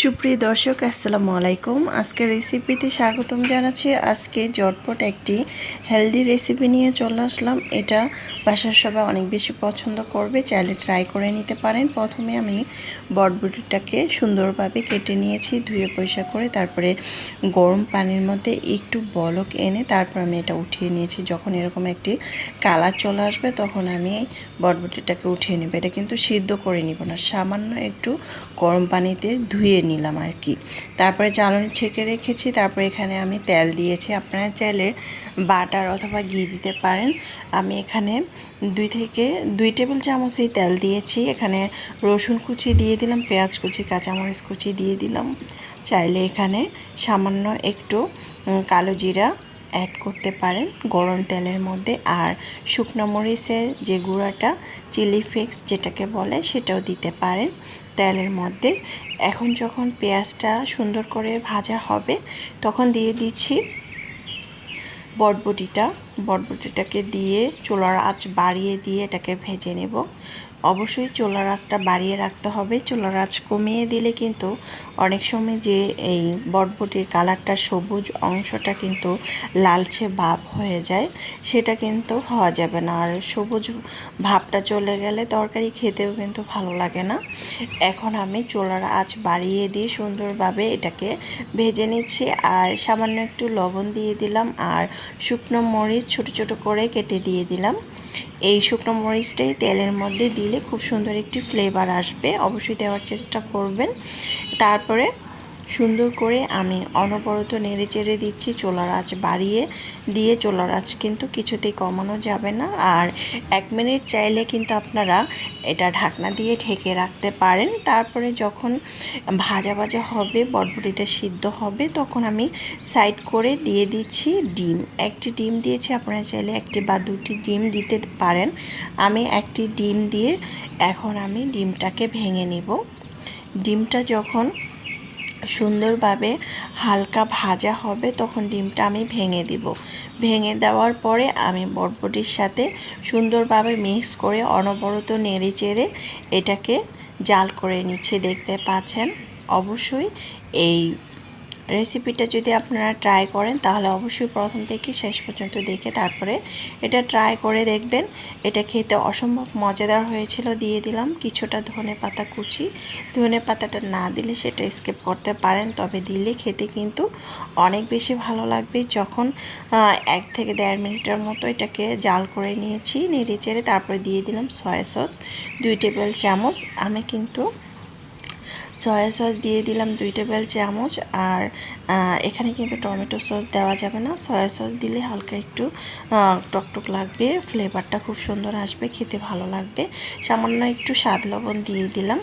সুপ্রিয় দর্শক, আসসালামু আলাইকুম। আজকের রেসিপিতে স্বাগতম জানাচ্ছি। আজকে জটপট একটি হেলদি রেসিপি নিয়ে চলে আসলাম। এটা বাসার সবাই অনেক বেশি পছন্দ করবে। চাইলে ট্রাই করে নিতে পারেন। প্রথমে আমি বটবুটিটাকে সুন্দরভাবে কেটে নিয়েছি, ধুয়ে পয়সা করে, তারপরে গরম পানির মধ্যে একটু বলক এনে তারপর আমি এটা উঠিয়ে নিয়েছি। যখন এরকম একটি কালার চলে আসবে, তখন আমি বটবুটিটাকে উঠিয়ে নেব। এটা কিন্তু সিদ্ধ করে নিব না। সামান্য একটু গরম পানিতে ধুয়ে নিলাম আর কি। তারপরে চালনি ছেঁকে রেখেছি, তারপরে এখানে আমি তেল দিয়েছি। আপনারা চাইলে বাটার অথবা ঘি দিতে পারেন। আমি এখানে দুই থেকে দুই টেবিল চামচই তেল দিয়েছি। এখানে রসুন কুচি দিয়ে দিলাম, পেঁয়াজ কুচি, কাঁচামরিচ কুচি দিয়ে দিলাম। চাইলে এখানে সামান্য একটু কালো জিরা অ্যাড করতে পারেন গরম তেলের মধ্যে। আর শুকনো মরিচের যে গুঁড়াটা চিলি ফ্লেক্স যেটাকে বলে, সেটাও দিতে পারেন তেলের মধ্যে। এখন যখন পেঁয়াজটা সুন্দর করে ভাজা হবে, তখন দিয়ে দিচ্ছি বটবটিটা। বটবটিটাকে দিয়ে চোলার আঁচ বাড়িয়ে দিয়ে এটাকে ভেজে নেব। অবশ্যই চোলার আঁচটা বাড়িয়ে রাখতে হবে। চোলার আঁচ কমিয়ে দিলে কিন্তু অনেক সময় যে এই বটবটির কালারটা সবুজ অংশটা কিন্তু লালচে ভাব হয়ে যায়, সেটা কিন্তু হওয়া যাবে না। আর সবুজ ভাবটা চলে গেলে তরকারি খেতেও কিন্তু ভালো লাগে না। এখন আমি চোলার আঁচ বাড়িয়ে দিয়ে সুন্দরভাবে এটাকে ভেজে নিচ্ছি। আর সামান্য একটু লবণ দিয়ে দিলাম। আর শুকনো মরিচ ছোট ছোট করে কেটে দিয়ে দিলাম। এই শুকনো মরিচটাই তেলের মধ্যে দিলে খুব সুন্দর একটি ফ্লেভার আসবে। অবশ্যই দেওয়ার চেষ্টা করবেন। তারপরে সুন্দর করে আমি অনবরত নেড়ে চেড়ে দিচ্ছি চোলার আঁচ বাড়িয়ে দিয়ে চোলার আঁচ কিন্তু কিছুতেই কমানো যাবে না। আর এক মিনিট চাইলে কিন্তু আপনারা এটা ঢাকনা দিয়ে ঢেকে রাখতে পারেন। তারপরে যখন ভাজা ভাজা হবে, বটবটিটা সিদ্ধ হবে, তখন আমি সাইড করে দিয়ে দিচ্ছি ডিম। একটি ডিম দিয়েছি, আপনারা চাইলে একটি বা দুটি ডিম দিতে পারেন। আমি একটি ডিম দিয়ে এখন আমি ডিমটাকে ভেঙে নিব। ডিমটা যখন সুন্দরভাবে হালকা ভাজা হবে, তখন ডিমটা আমি ভেঙে দিব। ভেঙে দেওয়ার পরে আমি বটবটির সাথে সুন্দরভাবে মিক্স করে অনবরত নেড়ে চেড়ে এটাকে জাল করে নিচ্ছে, দেখতে পাচ্ছেন? অবশ্যই এই রেসিপিটা যদি আপনারা ট্রাই করেন, তাহলে অবশ্যই প্রথম থেকে শেষ পর্যন্ত দেখে তারপরে এটা ট্রাই করে দেখবেন। এটা খেতে অসম্ভব মজাদার হয়েছিল, দিয়ে দিলাম কিছুটা ধনে পাতা কুচি। ধনে পাতাটা না দিলে সেটা স্কিপ করতে পারেন, তবে দিলে খেতে কিন্তু অনেক বেশি ভালো লাগবে। যখন এক থেকে দেড় মিনিটের মতো এটাকে জাল করে নিয়েছি নেড়ে চেড়ে তারপরে দিয়ে দিলাম সয়া সস দুই টেবিল চামচ। আমি কিন্তু সয়া সস দিয়ে দিলাম দুই টেবিল চামচ আর এখানে কিন্তু টমেটো সস দেওয়া যাবে না। সয়া সস দিলে হালকা একটু টকটক লাগবে, ফ্লেভারটা খুব সুন্দর আসবে, খেতে ভালো লাগবে। সামান্য একটু স্বাদ লবণ দিয়ে দিলাম।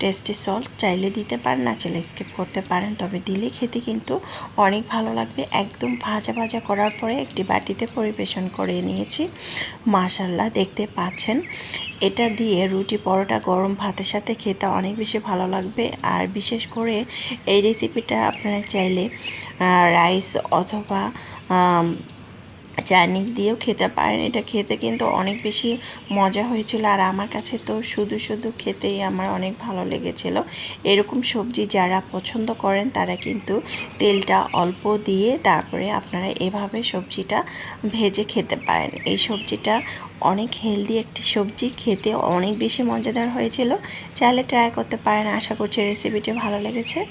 টেস্টি সল্ট চাইলে দিতে পারেন, না চাইলে স্কিপ করতে পারেন, তবে দিলে খেতে কিন্তু অনেক ভালো লাগবে। একদম ভাজা ভাজা করার পরে একটি বাটিতে পরিবেশন করে নিয়েছি। মাশাল্লাহ দেখতে পাচ্ছেন। এটা দিয়ে রুটি পরোটা গরম ভাতের সাথে খেতে অনেক বেশি ভালো লাগবে। আর বিশেষ করে এই রেসিপিটা আপনারা চাইলে রাইস অথবা চাইনিজ দিয়েও খেতে পারেন। এটা খেতে কিন্তু অনেক বেশি মজা হয়েছিল। আর আমার কাছে তো শুধু শুধু খেতেই আমার অনেক ভালো লেগেছিল। এরকম সবজি যারা পছন্দ করেন, তারা কিন্তু তেলটা অল্প দিয়ে তারপরে আপনারা এভাবে সবজিটা ভেজে খেতে পারেন। এই সবজিটা অনেক হেলদি একটি সবজি খেতে অনেক বেশি মজাদার হয়েছিল। চাইলে ট্রাই করতে পারেন, আশা করছি রেসিপিটি ভালো লেগেছে।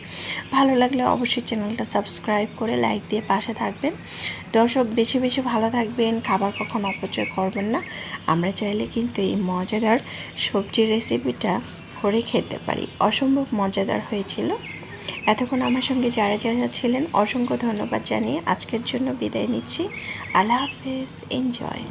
ভালো লাগলে অবশ্যই চ্যানেলটা সাবস্ক্রাইব করে লাইক দিয়ে পাশে থাকবেন। দর্শক, বেশি বেশি ভালো থাকবেন, খাবার কখনো অপচয় করবেন না। আমরা চাইলে কিন্তু এই মজাদার সবজির রেসিপিটা করে খেতে পারি। অসম্ভব মজাদার হয়েছিল। এতক্ষণ আমার সঙ্গে যারা যারা ছিলেন, অসংখ্য ধন্যবাদ জানিয়ে আজকের জন্য বিদায় নিচ্ছি। আল্লাহ হাফেজ এনজয়